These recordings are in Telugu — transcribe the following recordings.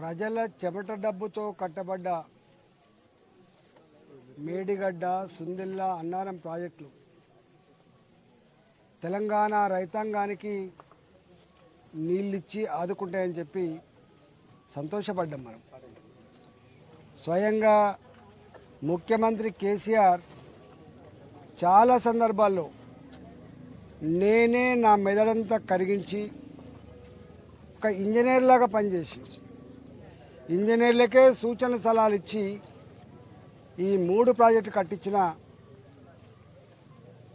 ప్రజల చెమట డబ్బుతో కట్టబడ్డ మేడిగడ్డ సుందిల్ల అన్నారం ప్రాజెక్టులు. తెలంగాణ రైతాంగానికి నీళ్ళిచ్చి ఆదుకుంటాయని చెప్పి సంతోషపడ్డాం మనం. స్వయంగా ముఖ్యమంత్రి కేసీఆర్ చాలా సందర్భాల్లో నేనే నా మెదడంతా కరిగించి ఒక ఇంజనీర్ లాగా పనిచేసి ఇంజనీర్లకే సూచన సలహాలు ఇచ్చి ఈ మూడు ప్రాజెక్టు కట్టించిన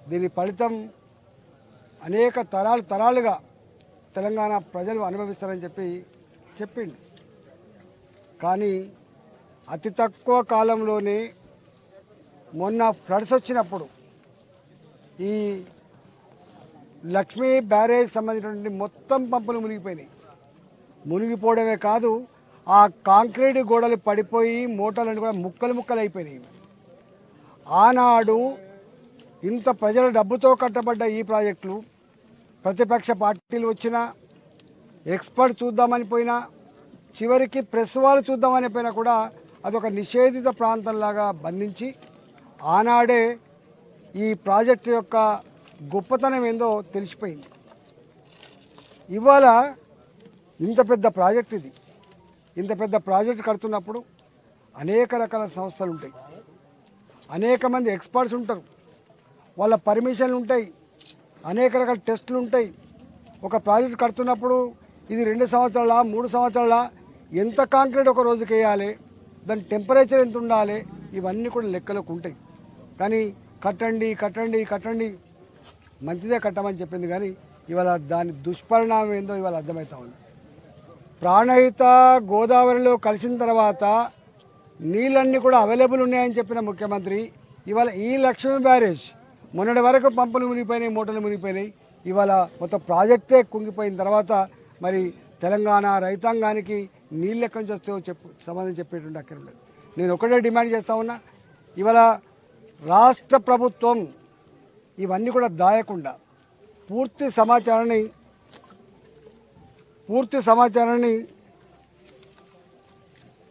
దీని ఫలితం అనేక తరాలు తరాలుగా తెలంగాణ ప్రజలు అనుభవిస్తారని చెప్పి చెప్పిండు. కానీ అతి తక్కువ కాలంలోనే మొన్న ఫ్లడ్స్ వచ్చినప్పుడు ఈ లక్ష్మీ బ్యారేజ్ సంబంధించినటువంటి మొత్తం పంపులు మునిగిపోయినాయి. మునిగిపోవడమే కాదు ఆ కాంక్రీట్ గోడలు పడిపోయి మోటార్లు కూడా ముక్కలు ముక్కలు అయిపోయినాయి. ఆనాడు ఇంత ప్రజల డబ్బుతో కట్టబడ్డ ఈ ప్రాజెక్టులు ప్రతిపక్ష పార్టీలు వచ్చినా ఎక్స్పర్ట్ చూద్దామని పోయినా చివరికి ప్రెస్ వాళ్ళు చూద్దామని పోయినా కూడా అదొక నిషేధిత ప్రాంతంలాగా బంధించి ఆనాడే ఈ ప్రాజెక్టు యొక్క గొప్పతనం ఏందో తెలిసిపోయింది. ఇవాళ ఇంత పెద్ద ప్రాజెక్ట్ ఇది. ఇంత పెద్ద ప్రాజెక్ట్ కడుతున్నప్పుడు అనేక రకాల సంస్థలు ఉంటాయి. అనేక మంది ఎక్స్పర్ట్స్ ఉంటారు. వాళ్ళ పర్మిషన్లు ఉంటాయి. అనేక రకాల టెస్టులు ఉంటాయి. ఒక ప్రాజెక్ట్ కడుతున్నప్పుడు ఇది రెండు సంవత్సరాల మూడు సంవత్సరాల ఎంత కాంక్రీట్ ఒక రోజుకి వేయాలి దాని టెంపరేచర్ ఎంత ఉండాలి ఇవన్నీ కూడా లెక్కలోకి ఉంటాయి. కానీ కట్టండి కట్టండి కట్టండి మంచిదే కట్టమని చెప్పింది కానీ ఇవాళ దాని దుష్పరిణామం ఏందో ఇవాళ అర్థమవుతా ఉంది. ప్రాణహిత గోదావరిలో కలిసిన తర్వాత నీళ్ళన్నీ కూడా అవైలబుల్ ఉన్నాయని చెప్పిన ముఖ్యమంత్రి ఇవాళ ఈ లక్ష్మీ బ్యారేజ్ మొన్నటి వరకు పంపులు మునిగిపోయినాయి మూటలు మునిగిపోయినాయి. ఇవాళ మొత్తం ప్రాజెక్టే కుంగిపోయిన తర్వాత మరి తెలంగాణ రైతాంగానికి నీళ్ళు ఎక్కడి నుంచి వస్తాయో చెప్పు సమాధానం చెప్పేటువంటి అక్కర్లేదు. నేను ఒకటే డిమాండ్ చేస్తా ఉన్నా ఇవాళ రాష్ట్ర ప్రభుత్వం ఇవన్నీ కూడా దాయకుండా పూర్తి సమాచారాన్ని పూర్తి సమాచారాన్ని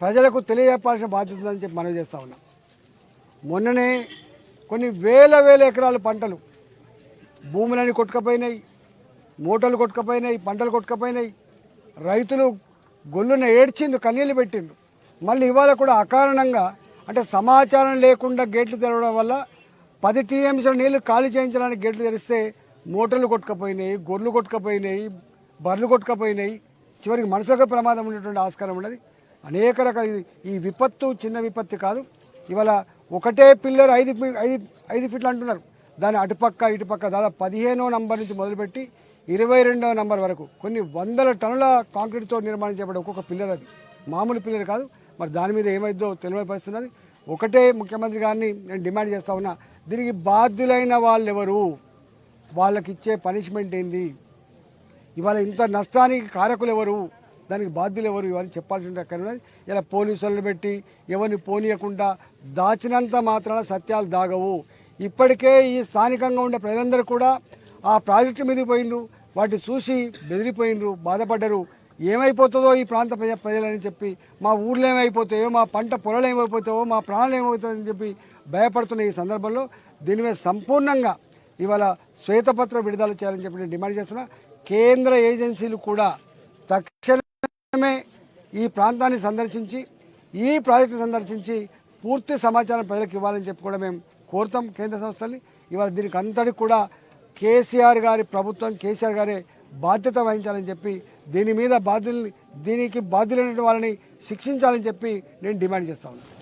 ప్రజలకు తెలియజెప్పాల్సిన బాధ్యత ఉందని చెప్పి మనవి చేస్తా ఉన్నాం. మొన్ననే కొన్ని వేల వేల ఎకరాల పంటలు భూములని కొట్టుకపోయినాయి మూటలు కొట్టుకపోయినాయి పంటలు కొట్టుకపోయినాయి. రైతులు గొల్లున ఏడ్చిండు కన్నీళ్ళు పెట్టిండు మళ్ళీ ఇవాళ కూడా అకారణంగా అంటే సమాచారం లేకుండా గేట్లు తెరవడం వల్ల పది టీఎంసీల నీళ్ళు ఖాళీ చేయించడానికి గేట్లు తెరిస్తే మూటలు కొట్టుకపోయినాయి గొర్రెలు కొట్టుకపోయినాయి బర్రెలు కొట్టుకపోయినాయి. చివరికి మనుషులకు ప్రమాదం ఉండేటువంటి ఆస్కారం ఉన్నది. అనేక రకాల ఇది- ఈ విపత్తు చిన్న విపత్తి కాదు. ఇవాళ ఒకటే పిల్లర్ ఐదు ఫీ- ఐదు ఐదు ఫీట్లు అంటున్నారు. దాని అటుపక్క ఇటుపక్క దాదాపు పదిహేనో నంబర్ నుంచి మొదలుపెట్టి ఇరవై రెండవ నంబర్ వరకు కొన్ని వందల టన్నుల కాంక్రీట్తో నిర్మాణం చేయబడే ఒక్కొక్క పిల్లర్ అది. మామూలు పిల్లర్ కాదు. మరి దాని మీద ఏమైందో తెలియపరుస్తున్నది ఒకటే ముఖ్యమంత్రి గారిని నేను డిమాండ్ చేస్తా ఉన్నా దీనికి బాధ్యులైన వాళ్ళు ఎవరు వాళ్ళకి ఇచ్చే పనిష్మెంట్ ఏంది? ఇవాళ ఇంత నష్టానికి కారకులు ఎవరు దానికి బాధ్యులు ఎవరు ఇవన్నీ చెప్పాల్సిన అక్కడ ఇలా పోలీసులను పెట్టి ఎవరిని పోనీయకుండా దాచినంత మాత్రాన సత్యాలు దాగవు. ఇప్పటికే ఈ స్థానికంగా ఉండే ప్రజలందరూ కూడా ఆ ప్రాజెక్టు మీదకి పోయిండ్రు. వాటిని చూసి బెదిరిపోయినరు బాధపడ్డరు. ఏమైపోతుందో ఈ ప్రాంత ప్రజ ప్రజలని చెప్పి మా ఊళ్ళో ఏమైపోతాయో మా పంట పొలాలు ఏమైపోతాయో మా ప్రాణాలు ఏమైపోతాయని చెప్పి భయపడుతున్న ఈ సందర్భంలో దీని మీద సంపూర్ణంగా ఇవాళ శ్వేతపత్రం విడుదల చేయాలని చెప్పి నేను డిమాండ్ చేస్తున్నా. కేంద్ర ఏజెన్సీలు కూడా తక్షణమే ఈ ప్రాంతాన్ని సందర్శించి ఈ ప్రాజెక్టు సందర్శించి పూర్తి సమాచారం ప్రజలకు ఇవ్వాలని చెప్పి కూడా మేము కోరుతాం కేంద్ర సంస్థల్ని. ఇవాళ దీనికి అంతటికి కూడా కేసీఆర్ గారి ప్రభుత్వం కేసీఆర్ గారే బాధ్యత వహించాలని చెప్పి దీని మీద బాధ్యుల్ని దీనికి బాధ్యులైన వాళ్ళని శిక్షించాలని చెప్పి నేను డిమాండ్ చేస్తా ఉన్నాను.